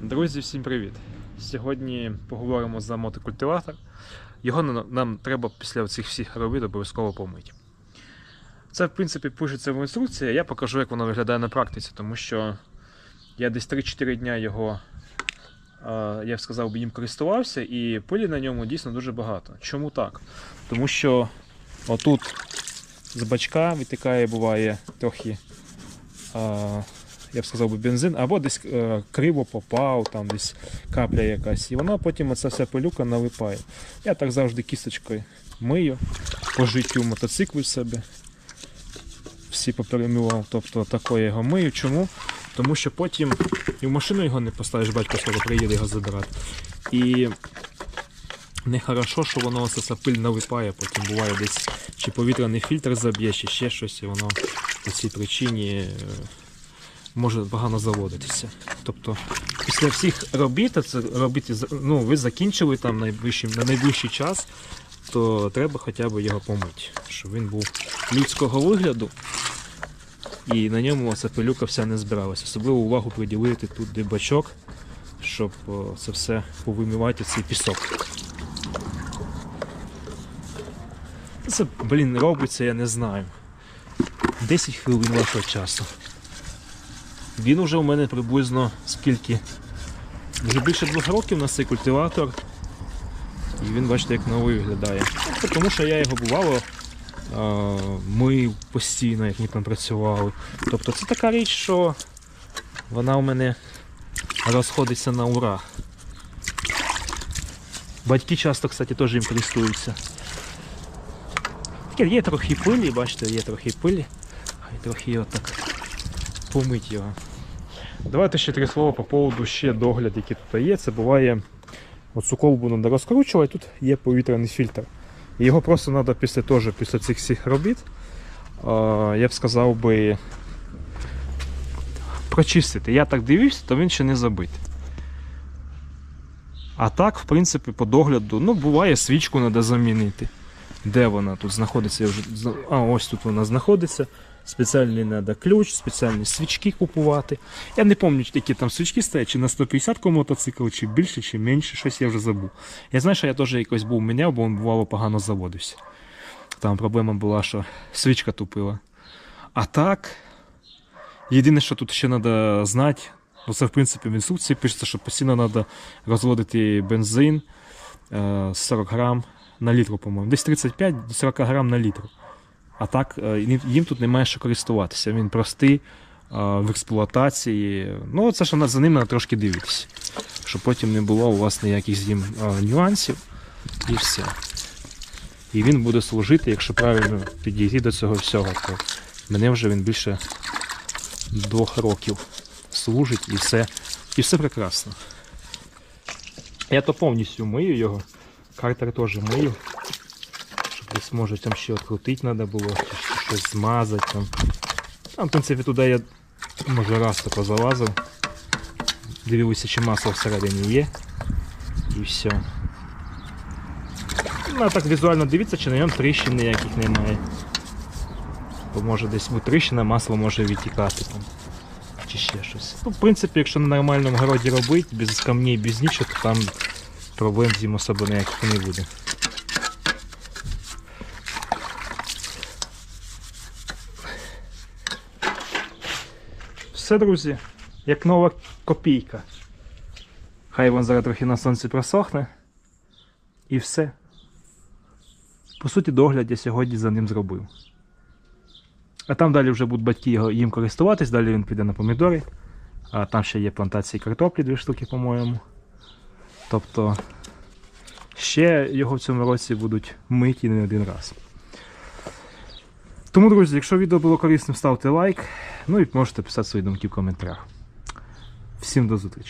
Друзі, всім привіт! Сьогодні поговоримо за мотокультиватор. Його нам треба після цих всіх робіт обов'язково помити. Це, в принципі, пишеться в інструкції, я покажу, як воно виглядає на практиці, тому що я десь 3-4 дня його я б сказав, їм користувався, і пилі на ньому дійсно дуже багато. Чому так? Тому що отут з бачка витикає, буває трохи. я б сказав бензин, або десь е, криво попав, там десь капля якась. І воно потім оця вся пилюка налипає. Я так завжди кісточкою мию по життю мотоциклу себе. Всі поперемивав, тобто тако його мию. Чому? Тому що потім і в машину його не поставиш, батько скоро приїде його забирати. І не хорошо, що воно оце ця пиль налипає, потім буває десь чи повітряний фільтр заб'є, чи ще щось, і воно по цій причині е, може погано заводитися. Тобто після всіх робіт, це робити, ну, ви закінчили там найближчий, на найближчий час, то треба хоча б його помити, щоб він був людського вигляду і на ньому ця пилюка вся не збиралася. Особливу увагу приділити тут де бачок, щоб це все повимивати цей пісок. Це, блін, робиться, я не знаю. 10 хвилин вашого часу. Він уже у мене приблизно скільки? Вже більше двох років на цей культиватор. І він, бачите, як новий виглядає. Тому що я його бувало е, мив постійно, як ми там працювали. Тобто це така річ, що вона у мене розходиться на ура. Батьки часто, кстати, теж їм користуються. Є трохи пилі, бачите, є трохи пилі. Хай трохи його так помить його. Давайте ще три слова по поводу ще догляд, який тут є. Це буває, оцю колбу треба розкручувати, тут є повітряний фільтр. Його просто треба після, теж, після цих всіх робіт, я б сказав би, прочистити. Я так дивився, то він ще не забитий. А так, в принципі, по догляду, ну, буває, свічку треба замінити. Де вона тут знаходиться? Вже... А, ось тут вона знаходиться. Спеціальний треба ключ, спеціальні свічки купувати. Я не пам'ятаю, які там свічки стоять, чи на 150 ку мотоцикл, чи більше, чи менше, щось я вже забув. Я знаю, що я теж якось був міняв, бо він бувало погано заводився. Там проблема була, що свічка тупила. А так, єдине, що тут ще треба знати, це в принципі в інструкції пишеться, що постійно треба розводити бензин е, 40 грам на літру, по-моєму. Десь 35-40 грам на літру. А так е, їм- тут немає що користуватися. Він простий е, в експлуатації. Ну, це ж за ним треба трошки дивитися, щоб потім не було у вас ніяких з ним е, нюансів і все. І він буде служити, якщо правильно підійти до цього всього, то мене вже він більше двох років служить і все, і все прекрасно. Я то повністю мию його. Картер теж мию. Щоб десь може там ще відкрутити треба було, чи щось змазати там. Там, в принципі, туди я може раз тако залазив. Дивився, чи масло всередині є. І все. Ну, а так візуально дивіться, чи на ньому тріщин ніяких немає. Бо може десь бути тріщина, масло може відтікати там. Чи ще щось. Ну, в принципі, якщо на нормальному городі робити, без камней, без нічого, то там проблем з особо ніяких не буде. Все, друзі, як нова копійка. Хай він зараз трохи на сонці просохне. І все. По суті, догляд я сьогодні за ним зробив. А там далі вже будуть батьки його, їм користуватись, далі він піде на помідори. А там ще є плантації картоплі, дві штуки, по-моєму. Тобто ще його в цьому році будуть миті не один раз. Тому, друзі, якщо відео було корисним, ставте лайк. Ну і можете писати свої думки в коментарях. Всім до зустрічі!